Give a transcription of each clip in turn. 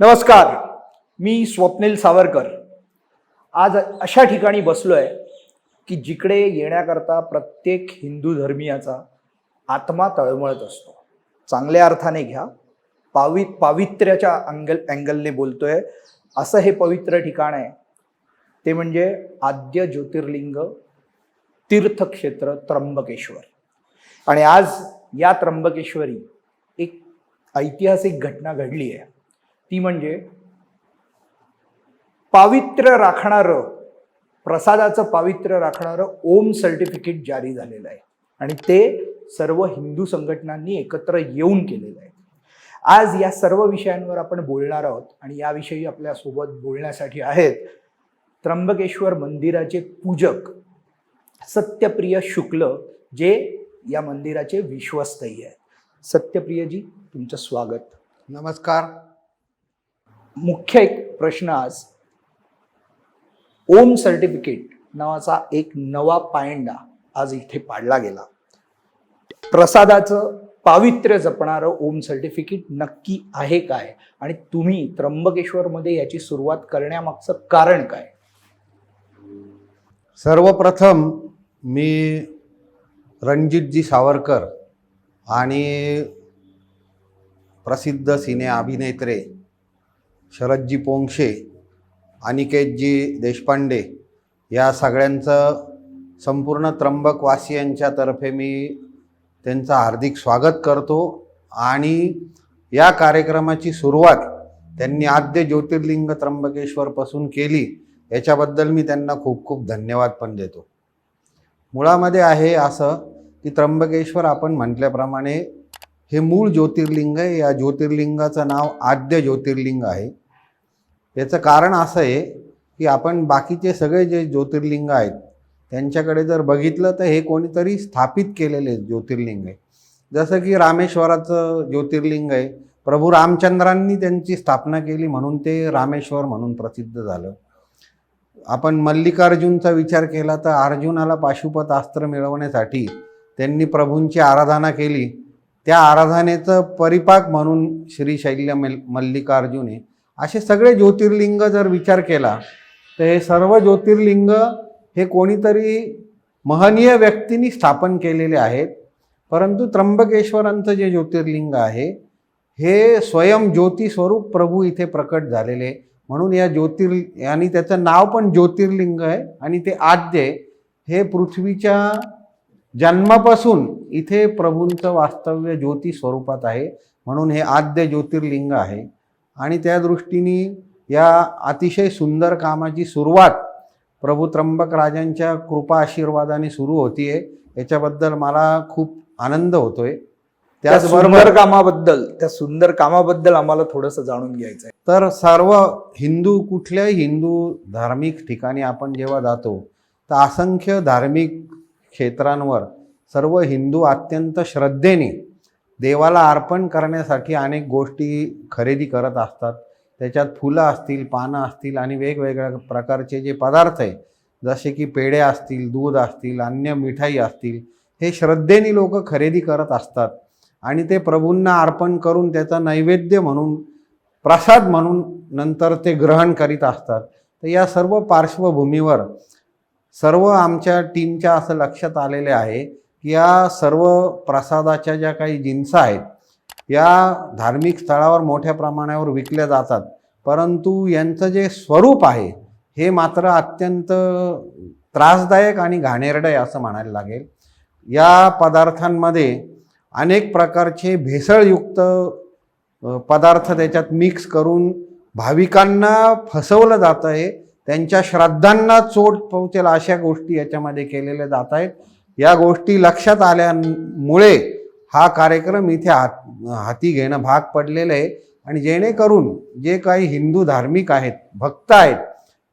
नमस्कार मी स्वप्नील सावरकर. आज अशा ठिकाणी बसलो आहे की जिकडे येण्याकरता प्रत्येक हिंदू धर्मियाचा आत्मा तळमळत असतो. चांगल्या अर्थाने घ्या पावि पावित्र्याच्या अँगल अँगलने बोलतोय असं हे पवित्र ठिकाण आहे. ते म्हणजे आद्य ज्योतिर्लिंग तीर्थक्षेत्र त्र्यंबकेश्वर. आणि आज या त्र्यंबकेश्वरी एक ऐतिहासिक घटना घडली आहे. ती म्हणजे पावित्र्य राखणारं प्रसादाचं पावित्र्य राखणारं ओम सर्टिफिकेट जारी झालेलं आहे. आणि ते सर्व हिंदू संघटनांनी एकत्र येऊन केलेलं आहे. आज या सर्व विषयांवर आपण बोलणार आहोत आणि याविषयी आपल्यासोबत बोलण्यासाठी आहेत त्र्यंबकेश्वर मंदिराचे पूजक सत्यप्रिय शुक्ल जे या मंदिराचे विश्वस्तही आहेत. सत्यप्रियजी तुमचं स्वागत. नमस्कार. मुख्य एक प्रश्न आज. ओम सर्टिफिकेट नावाचा एक नवा पायंडा आज इथे पाडला गेला. प्रसादाचं पावित्र्य जपणारं ओम सर्टिफिकेट नक्की आहे काय? आणि तुम्ही त्र्यंबकेश्वरमध्ये याची सुरुवात करण्यामागचं कारण काय? सर्वप्रथम मी रणजितजी सावरकर आणि प्रसिद्ध सिने अभिनेत्रे शरदजी पोंक्षे अनिकेतजी देशपांडे या सगळ्यांचं संपूर्ण त्र्यंबकवासियांच्या तर्फे मी त्यांचं हार्दिक स्वागत करतो आणि या कार्यक्रमाची सुरुवात त्यांनी आद्य ज्योतिर्लिंग त्र्यंबकेश्वरपासून केली याच्याबद्दल मी त्यांना खूप खूप धन्यवाद पण देतो. मुळामध्ये आहे असं की त्र्यंबकेश्वर आपण म्हटल्याप्रमाणे हे मूळ ज्योतिर्लिंग आहे. या ज्योतिर्लिंगाचं नाव आद्य ज्योतिर्लिंग आहे. याचं कारण असं आहे की आपण बाकीचे सगळे जे ज्योतिर्लिंग आहेत त्यांच्याकडे जर बघितलं तर हे कोणीतरी स्थापित केलेले ज्योतिर्लिंग आहे. जसं की रामेश्वराचं ज्योतिर्लिंग आहे प्रभू रामचंद्रांनी त्यांची स्थापना केली म्हणून ते रामेश्वर म्हणून प्रसिद्ध झालं. आपण मल्लिकार्जुनचा विचार केला तर अर्जुनाला पाशुपत अस्त्र मिळवण्यासाठी त्यांनी प्रभूंची आराधना केली. त्या आराधनेचं परिपाक म्हणून श्रीशैल्य मल मल्लिकार्जुन आहे असे सगळे ज्योतिर्लिंग जर विचार केला तर हे सर्व ज्योतिर्लिंग हे कोणीतरी महनीय व्यक्तींनी स्थापन केलेले आहेत. परंतु त्र्यंबकेश्वरांचं जे ज्योतिर्लिंग आहे हे स्वयं ज्योतिस्वरूप प्रभू इथे प्रकट झालेले म्हणून या ज्योतिर् आणि त्याचं नाव पण ज्योतिर्लिंग आहे आणि ते आद्य आहे. हे पृथ्वीच्या जन्मापासून इथे प्रभूंचं वास्तव्य ज्योतिस्वरूपात आहे. म्हणून हे आद्य ज्योतिर्लिंग आहे. आणि त्या दृष्टीने या अतिशय सुंदर कामाची सुरुवात प्रभू त्र्यंबक राजांच्या कृपा आशीर्वादाने सुरू होतीये. याच्याबद्दल मला खूप आनंद होतोय. त्या त्याचबरोबर सुंदर कामाबद्दल त्या सुंदर कामाबद्दल आम्हाला थोडंसं जाणून घ्यायचं आहे तर सर्व हिंदू कुठल्याही हिंदू धार्मिक ठिकाणी आपण जेव्हा जातो तर असंख्य धार्मिक क्षेत्रांवर सर्व हिंदू अत्यंत श्रद्धेने देवाला अर्पण करण्यासाठी अनेक गोष्टी खरेदी करत असतात. त्याच्यात फुलं असतील पानं असतील आणि वेगवेगळ्या प्रकारचे जे पदार्थ आहे जसे की पेढे असतील दूध असतील अन्य मिठाई असतील हे श्रद्धेने लोक खरेदी करत असतात. आणि ते प्रभूंना अर्पण करून त्याचा नैवेद्य म्हणून प्रसाद म्हणून नंतर ते ग्रहण करीत असतात. तर या सर्व पार्श्वभूमीवर सर्व आमच्या टीमच्या असं लक्षात आलेले आहे या सर्व प्रसादाच्या ज्या काही जिन्स आहेत या धार्मिक स्थळावर मोठ्या प्रमाणावर विकल्या जातात. परंतु यांचं जे स्वरूप आहे हे मात्र अत्यंत त्रासदायक आणि घाणेरडं आहे असं म्हणायला लागेल. या पदार्थांमध्ये अनेक प्रकारचे भेसळयुक्त पदार्थ त्याच्यात मिक्स करून भाविकांना फसवलं जात आहे. त्यांच्या श्रद्धांना चोट पोहोचेल अशा गोष्टी याच्यामध्ये केलेल्या जात आहेत. या गोष्टी लक्षात आल्यामुळे हा कार्यक्रम इथे हात हाती घेणं भाग पडलेलं आहे. आणि जेणेकरून जे काही हिंदू धार्मिक आहेत भक्त आहेत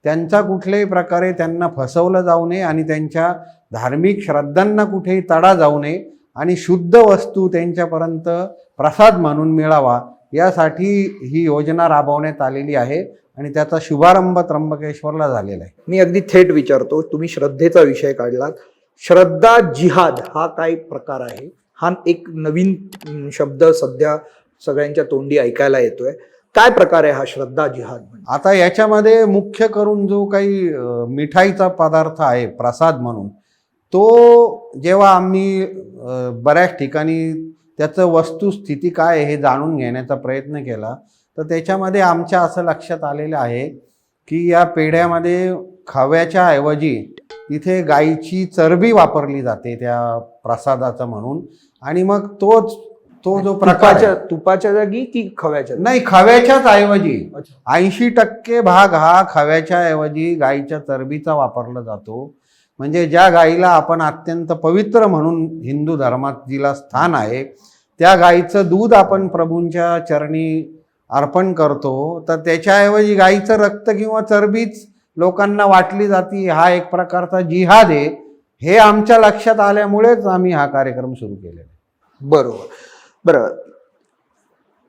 त्यांचा कुठल्याही प्रकारे त्यांना फसवलं जाऊ नये आणि त्यांच्या धार्मिक श्रद्धांना कुठेही तडा जाऊ नये आणि शुद्ध वस्तू त्यांच्यापर्यंत प्रसाद म्हणून मिळावा यासाठी ही योजना राबवण्यात आलेली आहे आणि त्याचा शुभारंभ त्र्यंबकेश्वरला झालेला आहे. मी अगदी थेट विचारतो तुम्ही श्रद्धेचा विषय काढलात. श्रद्धा जिहाद हा काय प्रकार आहे? हा एक नवीन शब्द सध्या सगळ्यांच्या तोंडी ऐकायला येतोय. काय प्रकार आहे हा श्रद्धा जिहाद म्हणजे? आता याच्यामध्ये मुख्य करून जो काही मिठाईचा पदार्थ आहे प्रसाद म्हणून तो जेव्हा आम्ही बऱ्याच ठिकाणी त्याचं वस्तुस्थिती काय आहे हे जाणून घेण्याचा प्रयत्न केला तर त्याच्यामध्ये आमच्या असं लक्षात आलेलं आहे की या पेढ्यामध्ये खव्याच्या ऐवजी तिथे गाईची चरबी वापरली जाते त्या प्रसादाचं म्हणून. आणि मग तोच तो जो प्रकार तुपाच्या जागी की खव्याच्या? नाही खव्याच्याच ऐवजी. ऐंशी टक्के भाग हा खव्याच्या ऐवजी गाईच्या चरबीचा वापरला जातो. म्हणजे ज्या गाईला आपण अत्यंत पवित्र म्हणून हिंदू धर्मात जिला स्थान आहे त्या गाईचं दूध आपण प्रभूंच्या चरणी अर्पण करतो. तर त्याच्याऐवजी गाईचं रक्त किंवा चरबीच लोकांना वाटली जाती हा एक प्रकारचा जिहाद आहे. हे आमच्या लक्षात आल्यामुळेच आम्ही हा कार्यक्रम सुरू केलेला आहे. बरोबर. बरं.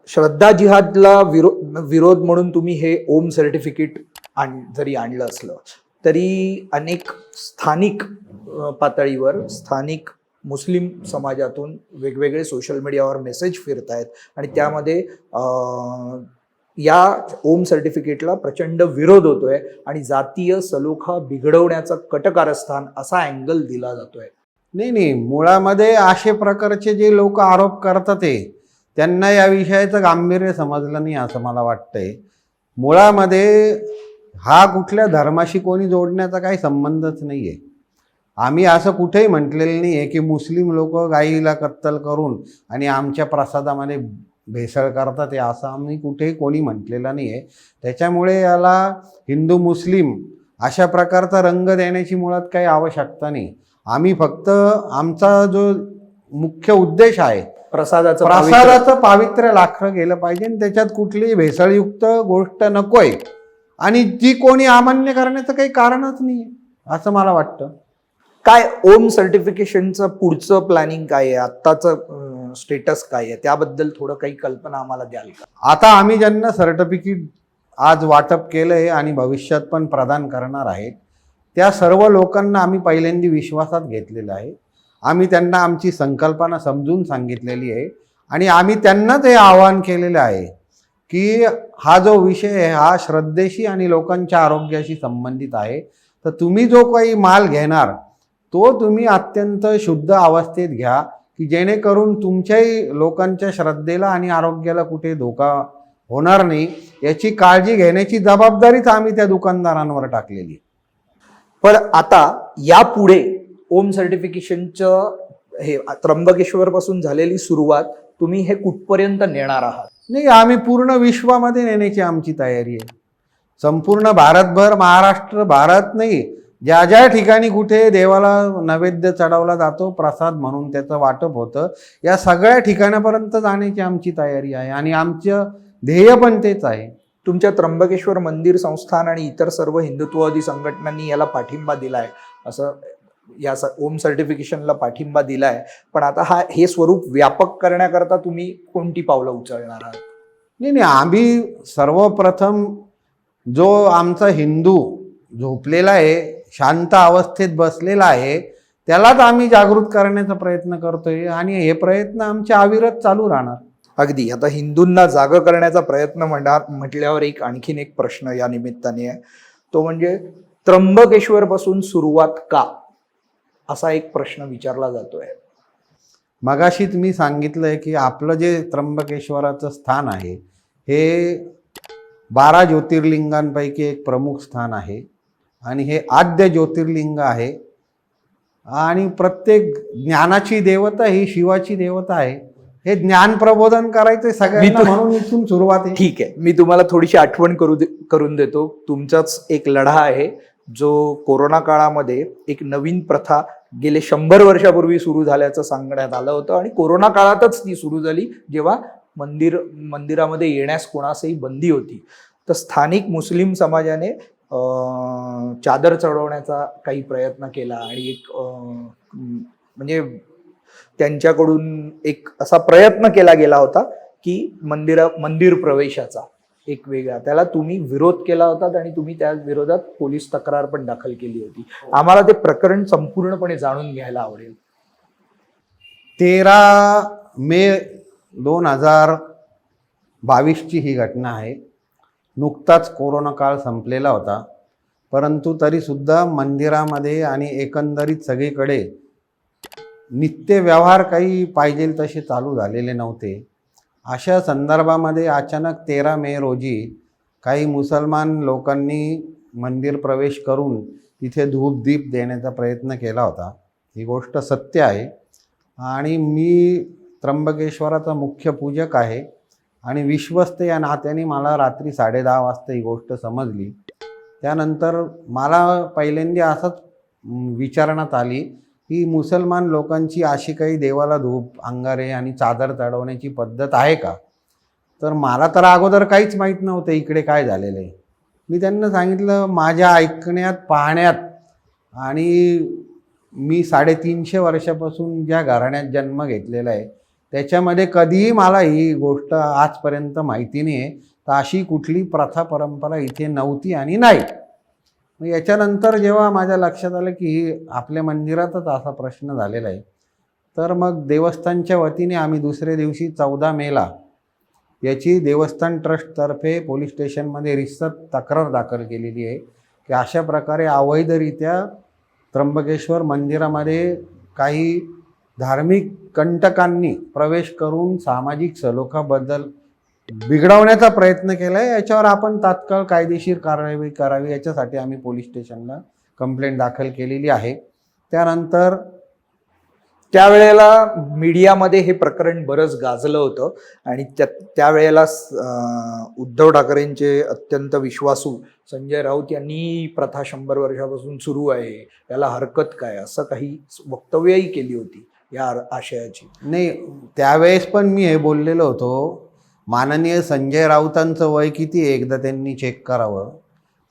श्रद्धा जिहादला विरोध विरोध म्हणून तुम्ही हे ओम सर्टिफिकेट आण जरी आणलं असलं तरी अनेक स्थानिक पातळीवर स्थानिक मुस्लिम समाजातून वेगवेगळे सोशल मीडियावर मेसेज फिरत आहेत आणि त्यामध्ये या ओम सर्टिफिकेटला प्रचंड विरोध होतोय आणि जातीय सलोखा बिघडवण्याचं कटकारस्थान असा अँगल दिला जातोय. नाही नाही मुळामध्ये असे प्रकारचे जे लोक आरोप करतात ते त्यांना या विषयाचं गांभीर्य समजलं नाही असं मला वाटतंय. मुळामध्ये हा कुठल्या धर्माशी कोणी जोडण्याचा काही संबंधच नाही आहे आम्ही असं कुठेही म्हटलेलं नाही आहे की मुस्लिम लोक गाईला कत्तल करून आणि आमच्या प्रसादामध्ये भेसळ करतात हे असं आम्ही कुठेही कोणी म्हटलेलं नाही आहे त्याच्यामुळे याला हिंदू मुस्लिम अशा प्रकारचा रंग देण्याची मुळात काही आवश्यकता नाही. आम्ही फक्त आमचा जो मुख्य उद्देश आहे प्रसादाचं. प्रसादाचं पावित्र्य लाखलं गेलं पाहिजे आणि त्याच्यात कुठलीही भेसळयुक्त गोष्ट नकोय. आणि ती कोणी अमान्य करण्याचं काही कारणच नाही असं मला वाटतं. काय ओम सर्टिफिकेशनचं पुढचं प्लॅनिंग काय आहे? आत्ताचं स्टेटस काय आहे त्याबद्दल थोडं काही कल्पना आम्हाला द्याल का? आता आम्ही ज्यांना सर्टिफिकेट आज वाटप केलं आहे आणि भविष्यात पण प्रदान करणार आहेत त्या सर्व लोकांना आम्ही पहिल्यांदा विश्वासात घेतलेलं आहे. आम्ही त्यांना आमची संकल्पना समजून सांगितलेली आहे आणि आम्ही त्यांनाच हे आवाहन केलेलं आहे की हा जो विषय आहे हा श्रद्धेशी आणि लोकांच्या आरोग्याशी संबंधित आहे. तर तुम्ही जो काही माल घेणार तो तुम्ही अत्यंत शुद्ध अवस्थेत घ्या. की जेणेकरून तुमच्याही लोकांच्या श्रद्धेला आणि आरोग्याला कुठे धोका होणार नाही याची काळजी घेण्याची जबाबदारीच आम्ही त्या दुकानदारांवर टाकलेली. पण आता यापुढे ओम सर्टिफिकेशनचं हे त्र्यंबकेश्वर पासून झालेली सुरुवात तुम्ही हे कुठपर्यंत नेणार आहात नाही आम्ही पूर्ण विश्वामध्ये नेण्याची आमची तयारी आहे संपूर्ण भारतभर महाराष्ट्र भारत नाही ज्या ज्या ठिकाणी कुठे देवाला नैवेद्य चढवला जातो प्रसाद म्हणून त्याचं वाटप होतं या सगळ्या ठिकाणापर्यंत जाण्याची आमची तयारी आहे आणि आमचं ध्येय पण तेच आहे. तुमच्या त्र्यंबकेश्वर मंदिर संस्थान आणि इतर सर्व हिंदुत्ववादी संघटनांनी याला पाठिंबा दिलाय. असं या स- ओम सर्टिफिकेशनला पाठिंबा दिलाय. पण आता हा हे स्वरूप व्यापक करण्याकरता तुम्ही कोणती पावलं उचलणार आहात? नाही नाही आम्ही सर्वप्रथम जो आमचा हिंदू झोपलेला आहे शांत अवस्थेत बसलेला आहे त्यालाच आम्ही जागृत करण्याचा प्रयत्न करतोय आणि हे प्रयत्न आमचे अविरत चालू राहणार. अगदी. आता हिंदूंना जाग करण्याचा प्रयत्न म्हणणार म्हटल्यावर एक आणखीन एक प्रश्न या निमित्ताने आहे. तो म्हणजे त्र्यंबकेश्वर पासून सुरुवात का? असा एक प्रश्न विचारला जातोय. मगाशीच मी सांगितलंय की आपलं जे त्र्यंबकेश्वराचं स्थान आहे हे बारा ज्योतिर्लिंगांपैकी एक प्रमुख स्थान आहे. आणि हे आद्य ज्योतिर्लिंग आहे. आणि प्रत्येक ज्ञानाची देवता ही शिवाची देवता आहे. हे ज्ञान प्रबोधन करायचं सगळ्यांना म्हणून इथून सुरुवात आहे. ठीक आहे. मी तुम्हाला थोडीशी आठवण करू दे करून देतो. तुमचाच एक लढा आहे जो कोरोना काळामध्ये एक नवीन प्रथा गेले शंभर वर्षापूर्वी सुरू झाल्याचं सांगण्यात आलं होतं आणि कोरोना काळातच ती सुरू झाली जेव्हा मंदिर मंदिरामध्ये येण्यास कोणासही बंदी होती. तर स्थानिक मुस्लिम समाजाने चादर चढवण्याचा काही प्रयत्न केला आणि एक म्हणजे त्यांच्याकडून एक असा प्रयत्न केला गेला होता की मंदिरा मंदिर प्रवेशाचा एक वेगळा. त्याला तुम्ही विरोध केला होता आणि तुम्ही त्या विरोधात पोलीस तक्रार पण दाखल केली होती. आम्हाला ते प्रकरण संपूर्णपणे जाणून घ्यायला आवडेल. तेरा मे दोन हजार बावीसची ही घटना आहे. नुकताच कोरोना काळ संपलेला होता. परंतु तरीसुद्धा मंदिरामध्ये आणि एकंदरीत सगळीकडे नित्य व्यवहार काही पाहिजे तसे चालू झालेले नव्हते. अशा संदर्भामध्ये अचानक तेरा मे रोजी काही मुसलमान लोकांनी मंदिर प्रवेश करून तिथे धूप दीप देण्याचा प्रयत्न केला होता. ही गोष्ट सत्य आहे. आणि मी त्र्यंबकेश्वराचा मुख्य पूजक आहे. आणि विश्वस्त या नात्याने मला रात्री साडेदहा वाजता ही गोष्ट समजली. त्यानंतर मला पहिल्यांदा असंच विचारण्यात आली की मुसलमान लोकांची अशी काही देवाला धूप अंगारे आणि चादर चढवण्याची पद्धत आहे का? तर मला तर अगोदर काहीच माहीत नव्हतं इकडे काय झालेलं आहे मी त्यांना सांगितलं माझ्या ऐकण्यात पाहण्यात आणि मी साडेतीनशे वर्षापासून ज्या घराण्यात जन्म घेतलेला आहे त्याच्यामध्ये कधीही मला ही गोष्ट आजपर्यंत माहिती नाही आहे तर अशी कुठली प्रथा परंपरा इथे नव्हती आणि नाही. मग याच्यानंतर जेव्हा माझ्या लक्षात आलं की आपल्या मंदिरातच असा प्रश्न झालेला आहे तर मग देवस्थानच्या वतीने आम्ही दुसऱ्या दिवशी चौदा मेला. याची देवस्थान ट्रस्टतर्फे पोलीस स्टेशनमध्ये रिसत तक्रार दाखल केलेली आहे की अशा प्रकारे अवैधरित्या त्र्यंबकेश्वर मंदिरामध्ये काही धार्मिक कंटकांनी प्रवेश करून सामाजिक सलोखाबद्दल बिघडवण्याचा प्रयत्न केला आहे याच्यावर आपण तात्काळ कायदेशीर कारवाई करावी याच्यासाठी आम्ही पोलीस स्टेशनला कंप्लेंट दाखल केलेली आहे. त्यानंतर त्यावेळेला मीडियामध्ये हे प्रकरण बरंच गाजलं होतं आणि त्या त्यावेळेला उद्धव ठाकरेंचे अत्यंत विश्वासू संजय राऊत यांनी प्रथा शंभर वर्षापासून सुरू आहे. याला हरकत काय? असं काही वक्तव्यही केली होती. या आशयाची. नाही त्यावेळेस पण मी हे बोललेलो होतो माननीय संजय राऊतांचं वय किती आहे? एकदा त्यांनी चेक करावं.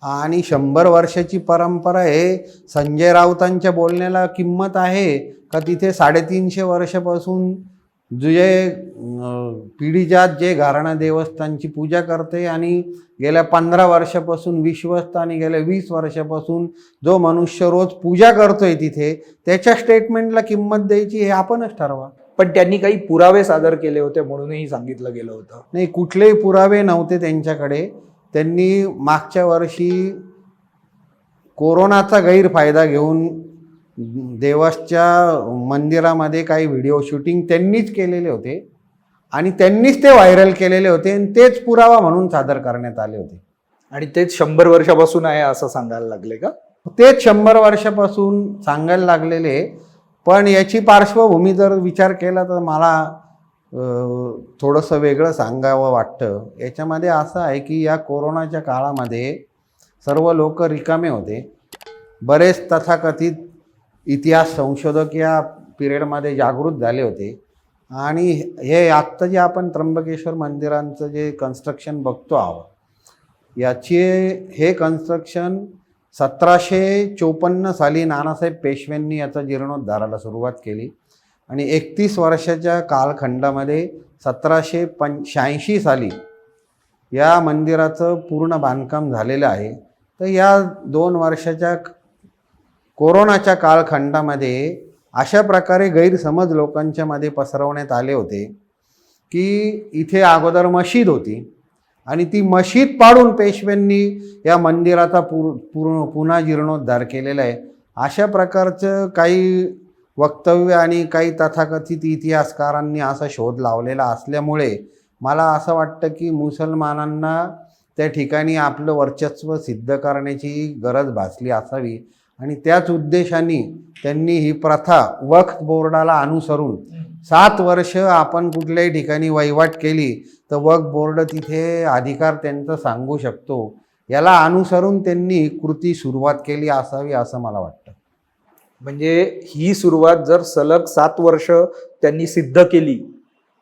आणि शंभर वर्षाची परंपरा आहे संजय राऊतांच्या बोलण्याला किंमत आहे का? तिथे साडेतीनशे वर्षापासून जे पिढीजात जे घराणा देवस्थानची पूजा करते आणि गेल्या पंधरा वर्षापासून विश्वस्त आणि गेल्या वीस वर्षापासून जो मनुष्य रोज पूजा करतोय तिथे त्याच्या स्टेटमेंटला किंमत द्यायची हे आपणच ठरवा. पण त्यांनी काही पुरावे सादर केले होते म्हणूनही सांगितलं गेलं होतं. नाही कुठलेही पुरावे नव्हते त्यांच्याकडे. त्यांनी मागच्या वर्षी कोरोनाचा गैरफायदा घेऊन देवाच्या मंदिरामध्ये काही व्हिडिओ शूटिंग त्यांनीच केलेले होते. आणि त्यांनीच ते व्हायरल केलेले होते आणि तेच पुरावा म्हणून सादर करण्यात आले होते. आणि तेच शंभर वर्षापासून आहे असं सांगायला लागले का? तेच शंभर वर्षापासून सांगायला लागलेले. पण याची पार्श्वभूमी जर विचार केला तर मला थोडंसं वेगळं सांगावं वाटतं. याच्यामध्ये असं आहे की या कोरोनाच्या काळामध्ये सर्व लोक रिकामे होते. बरेच तथाकथित इतिहास संशोधक या पिरियडमध्ये जागृत झाले होते. आणि हे आत्ता जे आपण त्र्यंबकेश्वर मंदिरांचं जे कन्स्ट्रक्शन बघतो आहोत याचे हे कन्स्ट्रक्शन सतराशे चोपन्न साली नानासाहेब पेशव्यांनी याचा जीर्णोद्धाराला सुरुवात केली. आणि एकतीस वर्षाच्या कालखंडामध्ये सतराशे पं शहाऐंशी साली या मंदिराचं पूर्ण बांधकाम झालेलं आहे. तर या दोन वर्षाच्या कोरोनाच्या कालखंडामध्ये अशा प्रकारे गैरसमज लोकांच्या मध्ये पसरवण्यात आले होते की इथे अगोदर मशीद होती आणि ती मशीद पाडून पेशव्यांनी या मंदिराचा पूर पूर्ण पुन्हा जीर्णोद्धार केलेला आहे. अशा प्रकारचं काही वक्तव्य आणि काही तथाकथित इतिहासकारांनी असा शोध लावलेला असल्यामुळे मला असं वाटतं की मुसलमानांना त्या ठिकाणी आपलं वर्चस्व सिद्ध करण्याची गरज भासली असावी. आणि त्याच उद्देशाने त्यांनी ही प्रथा वक्फ बोर्डाला अनुसरून सात वर्ष आपण कुठल्याही ठिकाणी वहिवाट केली तर वक्फ बोर्ड तिथे अधिकार त्यांचा सांगू शकतो. याला अनुसरून त्यांनी कृती सुरुवात केली असावी असं मला वाटतं. म्हणजे ही सुरुवात जर सलग सात वर्ष त्यांनी सिद्ध केली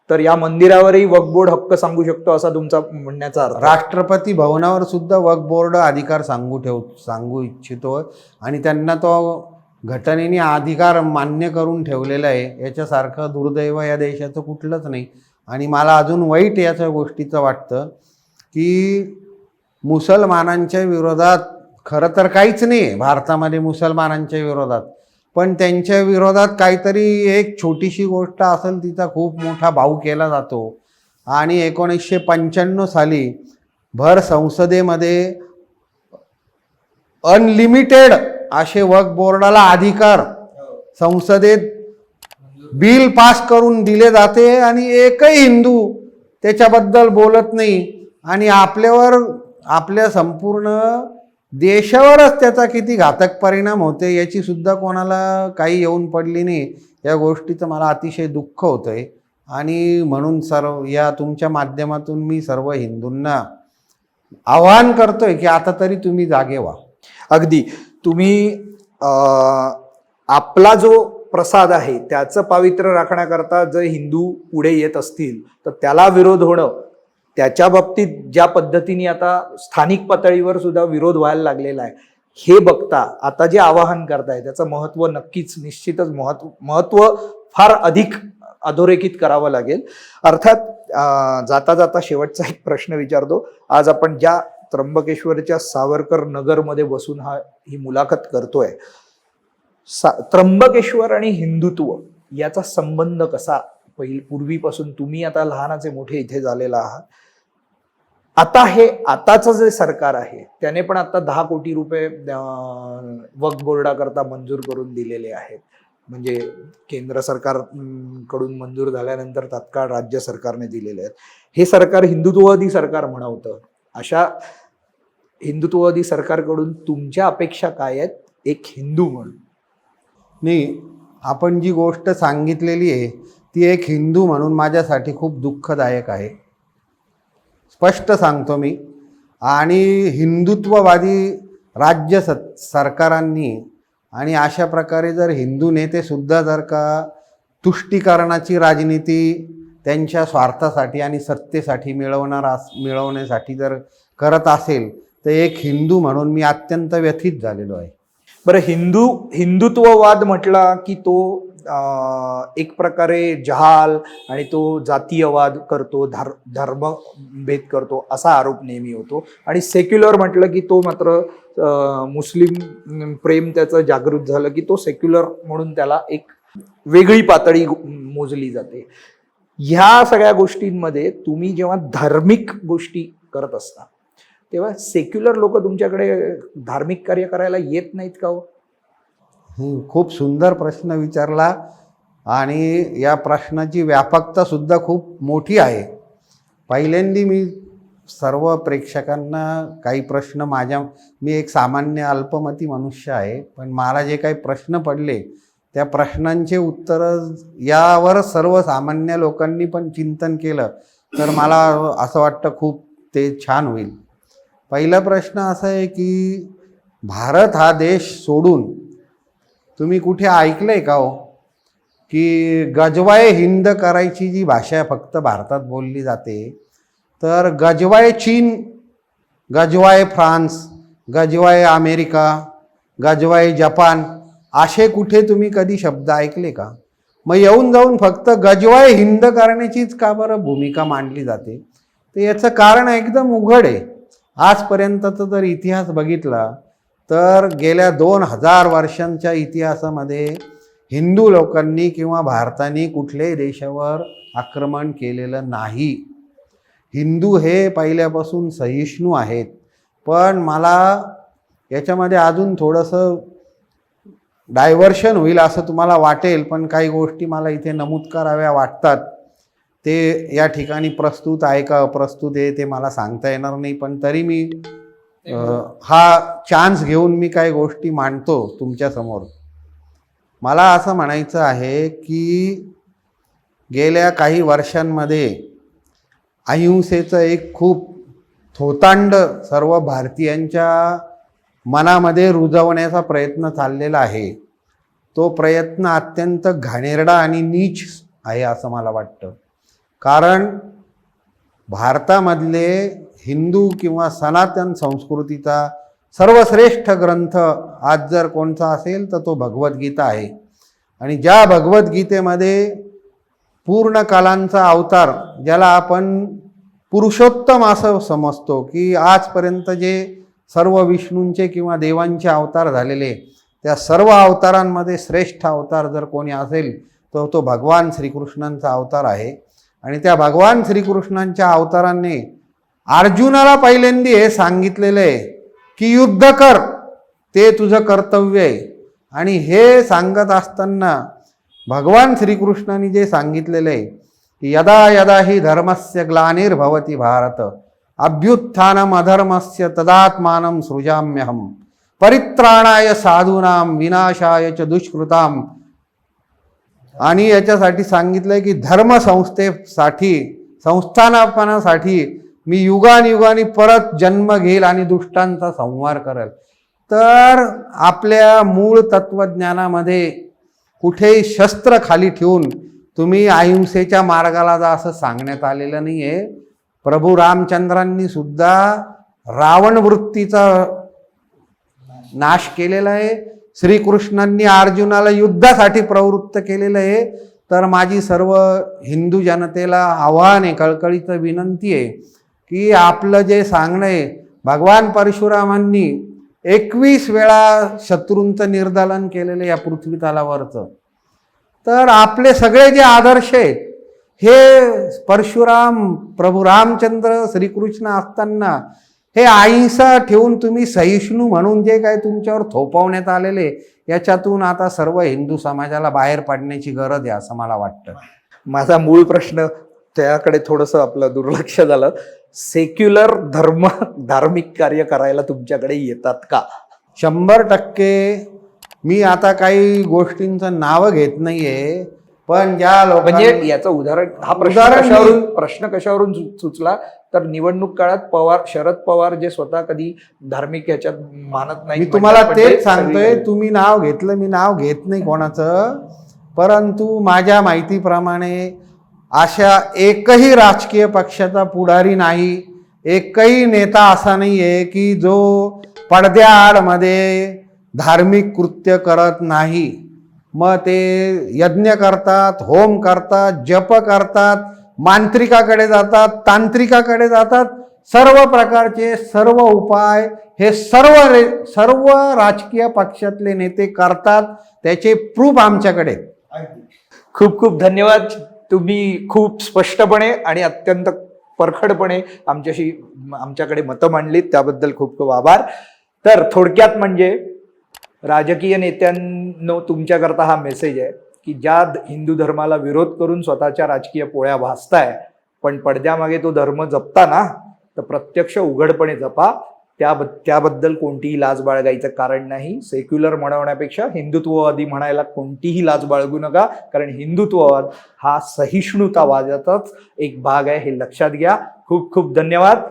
तर या मंदिरावरही वक्फ बोर्ड हक्क सांगू शकतो असा तुमचा म्हणण्याचा अर्थ. राष्ट्रपती भवनावर सुद्धा वक्फ बोर्ड अधिकार सांगू ठेव सांगू इच्छितो. आणि त्यांना तो घटनेने अधिकार मान्य करून ठेवलेला आहे. याच्यासारखं दुर्दैव या देशाचं कुठलंच नाही. आणि मला अजून वाईट याच्या गोष्टीचं वाटतं की मुसलमानांच्या विरोधात खरं तर काहीच नाही आहे भारतामध्ये मुसलमानांच्या विरोधात. पण त्यांच्या विरोधात काहीतरी एक छोटीशी गोष्ट असेल तिचा खूप मोठा भाऊ केला जातो. आणि एकोणीसशे पंच्याण्णव साली भर संसदेमध्ये अनलिमिटेड असे वक्फ बोर्डाला अधिकार संसदेत बिल पास करून दिले जाते आणि एकही हिंदू त्याच्याबद्दल बोलत नाही. आणि आपल्यावर आपल्या संपूर्ण देशावरच त्याचा किती घातक परिणाम होते याची सुद्धा कोणाला काही येऊन पडली नाही. या गोष्टीचं मला अतिशय दुःख होतं आहे आणि म्हणून सर्व या तुमच्या माध्यमातून मी सर्व हिंदूंना आवाहन करतोय की आता तरी तुम्ही जागे व्हा. अगदी. तुम्ही आपला जो प्रसाद आहे त्याचं पावित्र्य राखण्याकरता जर हिंदू पुढे येत असतील तर त्याला विरोध होणं त्याच्या बाबतीत ज्या पद्धतीने आता स्थानिक पातळीवर सुद्धा विरोध व्हायला लागलेला आहे हे बघता आता जे आवाहन करताय त्याचं महत्त्व नक्कीच निश्चितच महत्त्व महत्त्व फार अधिक अधोरेखित करावं लागेल. अर्थात जाता जाता शेवटचा एक प्रश्न विचारतो. आज आपण ज्या त्र्यंबकेश्वरच्या सावरकर नगरमध्ये बसून हा ही मुलाखत करतोय सा त्र्यंबकेश्वर आणि हिंदुत्व याचा संबंध कसा? पहिल पूर्वीपासून तुम्ही आता लहानाचे मोठे इथे झालेला आहात. आता हे आताचं जे सरकार आहे त्याने पण आता दहा कोटी रुपये वक्फ बोर्डाकरता मंजूर करून दिलेले आहेत. म्हणजे केंद्र सरकारकडून मंजूर झाल्यानंतर तात्काळ राज्य सरकारने दिलेले आहेत. हे सरकार हिंदुत्ववादी सरकार म्हणवतं. अशा हिंदुत्ववादी सरकारकडून तुमच्या अपेक्षा काय आहेत? एक हिंदू म्हणून. नाही आपण जी गोष्ट सांगितलेली आहे ती एक हिंदू म्हणून माझ्यासाठी खूप दुःखदायक आहे. स्पष्ट सांगतो मी. आणि हिंदुत्ववादी राज्य स सरकारांनी आणि अशा प्रकारे जर हिंदू नेतेसुद्धा जर का तुष्टीकरणाची राजनीती त्यांच्या स्वार्थासाठी आणि सत्तेसाठी मिळवणार अस मिळवण्यासाठी जर करत असेल तर एक हिंदू म्हणून मी अत्यंत व्यथित झालेलो आहे. बरं हिंदू हिंदुत्ववाद म्हटला की तो एक प्रकारे जहाल आणि तो जातीयवाद करतो धर धर्मभेद करतो असा आरोप नेहमी होतो. आणि सेक्युलर म्हटलं की तो मात्र मुस्लिम प्रेम त्याचं जागृत झालं की तो सेक्युलर म्हणून त्याला एक वेगळी पातळी मोजली जाते. ह्या सगळ्या गोष्टींमध्ये तुम्ही जेव्हा धार्मिक गोष्टी करत असता तेव्हा सेक्युलर लोक तुमच्याकडे धार्मिक कार्य करायला येत नाहीत का हो? खूप सुंदर प्रश्न विचारला आणि या प्रश्नाची व्यापकतासुद्धा खूप मोठी आहे. पहिल्यांदी मी सर्व प्रेक्षकांना काही प्रश्न माझ्या मी एक सामान्य अल्पमती मनुष्य आहे पण मला जे काही प्रश्न पडले त्या प्रश्नांचे उत्तरं यावर सर्वसामान्य लोकांनी पण चिंतन केलं तर मला असं वाटतं खूप ते छान होईल. पहिला प्रश्न असा आहे की भारत हा देश सोडून तुम्ही कुठे ऐकलंय का हो? की गजवाय हिंद करायची जी भाषा फक्त भारतात बोलली जाते तर गजवाय चीन गजवाय फ्रान्स गजवाय अमेरिका गजवाय जपान असे कुठे तुम्ही कधी शब्द ऐकले का? मग येऊन जाऊन फक्त गजवाय हिंद करण्याचीच का बरं भूमिका मांडली जाते? तर याचं कारण एकदम उघड आहे. आजपर्यंतचा जर इतिहास बघितला तर गेल्या दोन हजार वर्षांच्या इतिहासामध्ये हिंदू लोकांनी किंवा भारताने कुठल्याही देशावर आक्रमण केलेलं नाही. हिंदू हे पहिल्यापासून सहिष्णू आहेत. पण मला याच्यामध्ये अजून थोडंसं डायव्हर्शन होईल असं तुम्हाला वाटेल पण काही गोष्टी मला इथे नमूद कराव्या वाटतात. ते या ठिकाणी प्रस्तुत आहे का अप्रस्तुत आहे ते मला सांगता येणार नाही पण तरी मी हा चान्स घेऊन मी काही गोष्टी मांडतो तुमच्यासमोर मला असं म्हणायचं आहे की गेल्या काही वर्षांमध्ये अहिंसेचं एक खूप थोतांड सर्व भारतीयांच्या मनामध्ये रुजवण्याचा प्रयत्न चाललेला आहे. तो प्रयत्न अत्यंत घाणेरडा आणि नीच आहे असं मला वाटतं. कारण भारतामधले हिंदू किंवा सनातन संस्कृतीचा सर्वश्रेष्ठ ग्रंथ आज जर कोणता असेल तर तो भगवद्गीता आहे. आणि ज्या भगवद्गीतेमध्ये पूर्ण कालांचा अवतार ज्याला आपण पुरुषोत्तम असं समजतो की आजपर्यंत जे सर्व विष्णूंचे किंवा देवांचे अवतार झालेले त्या सर्व अवतारांमध्ये श्रेष्ठ अवतार जर कोणी असेल तर तो भगवान श्रीकृष्णांचा अवतार आहे. आणि त्या भगवान श्रीकृष्णांच्या अवतारांनी अर्जुनाला पहिल्यांदी हे सांगितलेलं आहे की युद्ध कर ते तुझं कर्तव्य आहे. आणि हे सांगत असताना भगवान श्रीकृष्णाने जे सांगितलेलं आहे की यदा यदा ही धर्मस्य ग्लानिर्भवती भारत अभ्युत्थानम अधर्मस्य तदात्मानं सृजाम्यहम परित्राणाय साधूनाम विनाशाय च दुष्कृताम. आणि याच्यासाठी सांगितलंय की धर्मसंस्थेसाठी संस्थानापनासाठी मी युगानयुगानी परत जन्म घेईल आणि दुष्टांचा संहार करेल. तर आपल्या मूळ तत्वज्ञानामध्ये कुठेही शस्त्र खाली ठेवून तुम्ही अहिंसेच्या मार्गाला जा असं सांगण्यात आलेलं नाही आहे प्रभू रामचंद्रांनी सुद्धा रावण वृत्तीचा नाश केलेला आहे. श्रीकृष्णांनी अर्जुनाला युद्धासाठी प्रवृत्त केलेलं आहे. तर माझी सर्व हिंदू जनतेला आव्हान आहे कळकळीचं विनंती आहे. की आपलं जे सांगणं आहे भगवान परशुरामांनी एकवीस वेळा शत्रूंचं निर्दालन केलेलं या पृथ्वी तलावरचं तर आपले सगळे जे आदर्श आहेत हे परशुराम प्रभू रामचंद्र श्रीकृष्ण असताना हे अहिंसा ठेवून तुम्ही सहिष्णू म्हणून जे काय तुमच्यावर थोपवण्यात आलेले याच्यातून आता सर्व हिंदू समाजाला बाहेर पडण्याची गरज आहे असं मला वाटतं. माझा मूळ प्रश्न त्याकडे थोडंसं आपलं दुर्लक्ष झालं. सेक्युलर धर्म धार्मिक कार्य करायला तुमच्याकडे येतात का? शंभर टक्के. मी आता काही गोष्टींचं नावं घेत नाहीये पण ज्या म्हणजे याचं उदाहरण हा प्रश्न कशावरून प्रश्न कशावरून सुचला? तर निवडणूक काळात पवार शरद पवार जे स्वतः कधी धार्मिक ह्याच्यात मानत नाही मी तुम्हाला म्हणतात, पण तेच सांगतोय तुम्ही नाव घेतलं मी नाव घेत नाही कोणाचं. परंतु माझ्या माहितीप्रमाणे अशा एकही राजकीय पक्षाचा पुढारी नाही. एकही नेता असा नाही आहे की जो पडद्याआडमध्ये धार्मिक कृत्य करत नाही. मग ते यज्ञ करतात होम करतात जप करतात मांत्रिकाकडे जातात तांत्रिकाकडे जातात. सर्व प्रकारचे सर्व उपाय हे सर्व रे सर्व राजकीय पक्षातले नेते करतात. त्याचे प्रूफ आमच्याकडे खूप खूप धन्यवाद. तुम्ही खूप स्पष्टपणे आणि अत्यंत परखडपणे आमच्याशी आमच्याकडे मतं मांडलीत त्याबद्दल खूप खूप आभार. तर थोडक्यात म्हणजे राजकीय नेत्यांनो तुमच्याकरता हा मेसेज आहे की ज्या हिंदू धर्माला विरोध करून स्वतःच्या राजकीय पोळ्या भासताय पण पडद्यामागे तो धर्म जपता ना तर प्रत्यक्ष उघडपणे जपा. त्या त्याबद्दल कोणतीही लाज बाळगायचं कारण नाही. सेक्युलर म्हणवण्यापेक्षा हिंदुत्ववादी म्हणायला कोणतीही लाज बाळगू नका. कारण हिंदुत्ववाद हा सहिष्णुतावादाचाच एक भाग आहे हे लक्षात घ्या. खूप खूप धन्यवाद.